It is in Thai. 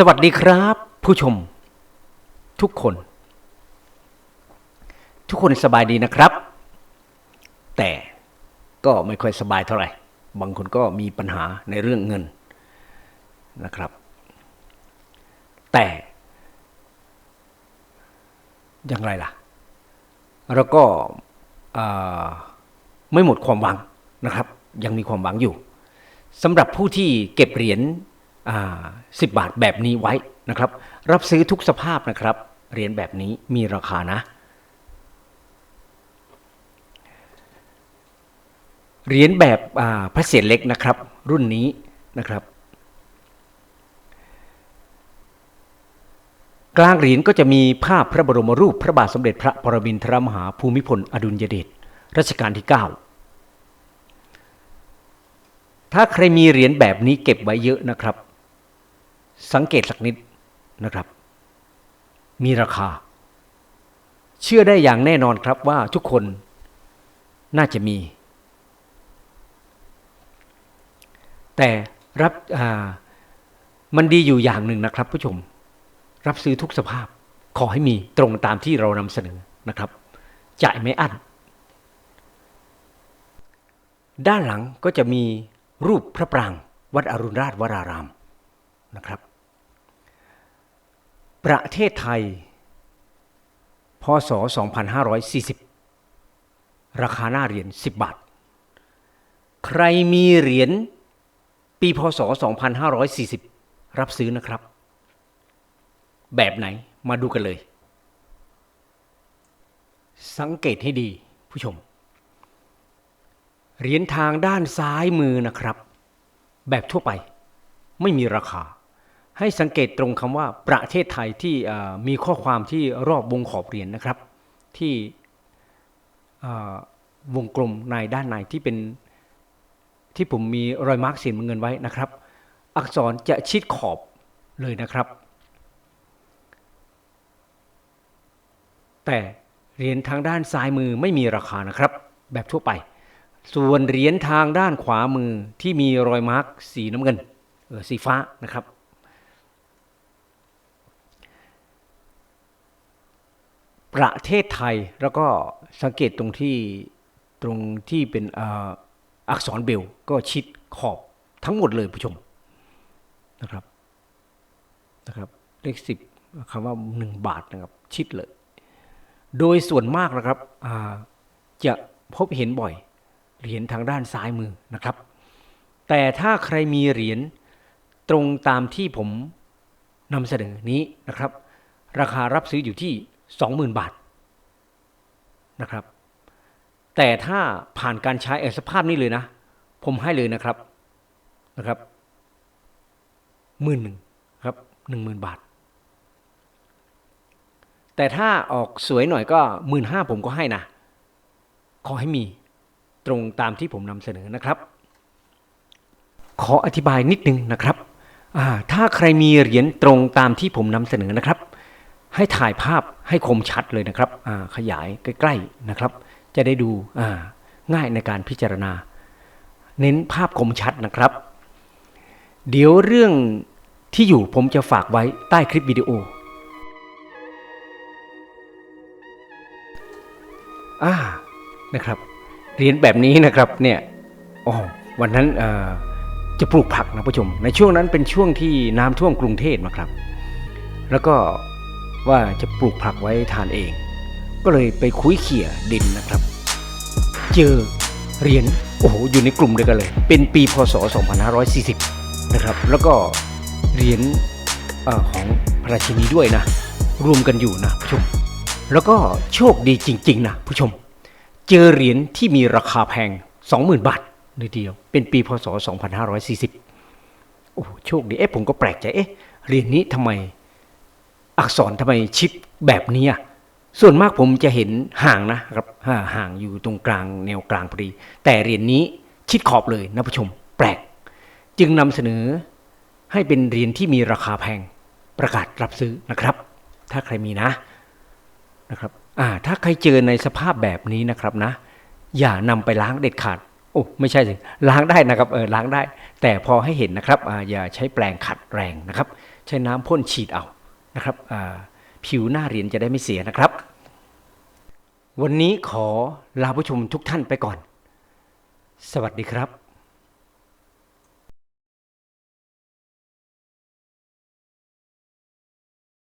สวัสดีครับ ผู้ชม ทุกคน ทุกคนสบายดีนะครับ แต่ก็ไม่ค่อยสบายเท่าไหร่ บางคนก็มีปัญหาในเรื่องเงินนะครับ แต่อย่างไรล่ะ เราก็ไม่หมดความหวังนะครับ ยังมีความหวังอยู่สำหรับผู้ที่เก็บเหรียญ สิบบาทแบบนี้ไว้นะครับ รับซื้อทุกสภาพนะครับเหรียญแบบนี้มีราคานะเหรียญแบบพระเศียรเล็กนะครับ รุ่นนี้นะครับ กลางเหรียญก็จะมีภาพพระบรมรูปพระบาทสมเด็จพระปรมินทรมหาภูมิพลอดุลยเดชรัชกาลที่ 9 ถ้าใครมีเหรียญแบบนี้เก็บไว้เยอะนะครับ สังเกตสักนิดนะครับ มีราคา เชื่อได้อย่างแน่นอนครับว่าทุกคนน่าจะมี แต่รับมันดีอยู่อย่างหนึ่งนะครับผู้ชม รับซื้อทุกสภาพขอให้มีตรงตามที่เรานำเสนอนะครับจ่ายไม่อั้นด้านหลังก็จะมีรูปพระปราง วัดอรุณราชวรารามนะครับ ประเทศไทย พศ 2540 ราคาหน้าเหรียญ10 บาท ใครมีเหรียญปีพศ 2540 รับซื้อนะครับ แบบไหนมาดูกันเลย สังเกตให้ดีผู้ชม เหรียญทางด้านซ้ายมือนะครับ แบบทั่วไปไม่มีราคา ให้สังเกตตรงคำว่าประเทศไทยที่มีข้อความที่รอบวงขอบเหรียญนะครับ ที่วงกลมในด้านในที่เป็นที่ผมมีรอยมาร์กสีน้ำเงินไว้นะครับ อักษรจะชิดขอบเลยนะครับ แต่เหรียญทางด้านซ้ายมือไม่มีราคานะครับ แบบทั่วไป ส่วนเหรียญทางด้านขวามือที่มีรอยมาร์กสีน้ำเงินเออสีฟ้านะครับ ประเทศไทยแล้วก็สังเกตตรงที่ตรงที่เป็นอักษรเบลก็ชิดขอบทั้งหมดเลยผู้ชมนะครับนะครับเลขสิบคำว่าหนึ่งบาทนะครับชิดเลย โดยส่วนมากนะครับจะพบเห็นบ่อยเหรียญทางด้านซ้ายมือนะครับ แต่ถ้าใครมีเหรียญตรงตามที่ผมนำเสนอนี้นะครับ ราคารับซื้ออยู่ที่ 20,000 บาทนะครับ แต่ถ้าผ่านการใช้เอสภาพนี้เลยนะ ผมให้เลยนะครับนะครับหมื่นหนึ่งครับหนึ่งหมื่นบาท แต่ถ้าออกสวยหน่อยก็หมื่นห้าผมก็ให้นะ ขอให้มีตรงตามที่ผมนำเสนอนะครับ ขออธิบายนิดนึงนะครับ ถ้าใครมีเหรียญตรงตามที่ผมนำเสนอนะครับ ให้ถ่ายภาพ ให้คมชัดเลยนะครับขยายใกล้ๆนะครับ จะได้ดูง่ายในการพิจารณา เน้นภาพคมชัดนะครับ เดี๋ยวเรื่องที่อยู่ผมจะฝากไว้ใต้คลิปวิดีโออ่านะครับ เรียญแบบนี้นะครับเนี่ยอ๋อวันนั้นจะปลูกผักนะผู้ชม ในช่วงนั้นเป็นช่วงที่น้ำท่วมกรุงเทพนะครับ แล้วก็ ว่าจะปลูกผักไว้ทานเอง ก็เลยไปคุยเขี่ยดินนะครับ เจอเหรียญโอ้โหอยู่ในกลุ่มเดียวกันเลย เป็นปีพศ 2540 นะครับ แล้วก็เหรียญอของพระราชินีด้วยนะ รวมกันอยู่นะผู้ชม แล้วก็โชคดีจริง ๆ นะผู้ชม เจอเหรียญที่มีราคาแพง 20,000 บาทเลยเดียว เป็นปีพศ 2540 โอ้โหโชคดี เอ๊ะผมก็แปลกใจ เอ๊ะเหรียญนี้ทำไม อักษรทำไมชิดแบบนี้อะส่วนมากผมจะเห็นห่างนะครับห่างอยู่ตรงกลางแนวกลางพอดี แต่เหรียญนี้ชิดขอบเลยนะผู้ชมแปลก จึงนำเสนอให้เป็นเหรียญที่มีราคาแพงประกาศรับซื้อนะครับ ถ้าใครมีนะนะครับอ่าถ้าใครเจอในสภาพแบบนี้นะครับนะ อย่านำไปล้างเด็ดขาด โอ้อ้ไม่ใช่สิล้างได้นะครับเออล้างได้ แต่พอให้เห็นนะครับอ่าอย่าใช้แปรงขัดแรงนะครับ ใช้น้ำพ่นฉีดเอา นะครับผิวหน้าเหรียญจะได้ไม่เสียนะครับ วันนี้ขอลาผู้ชมทุกท่านไปก่อน สวัสดีครับ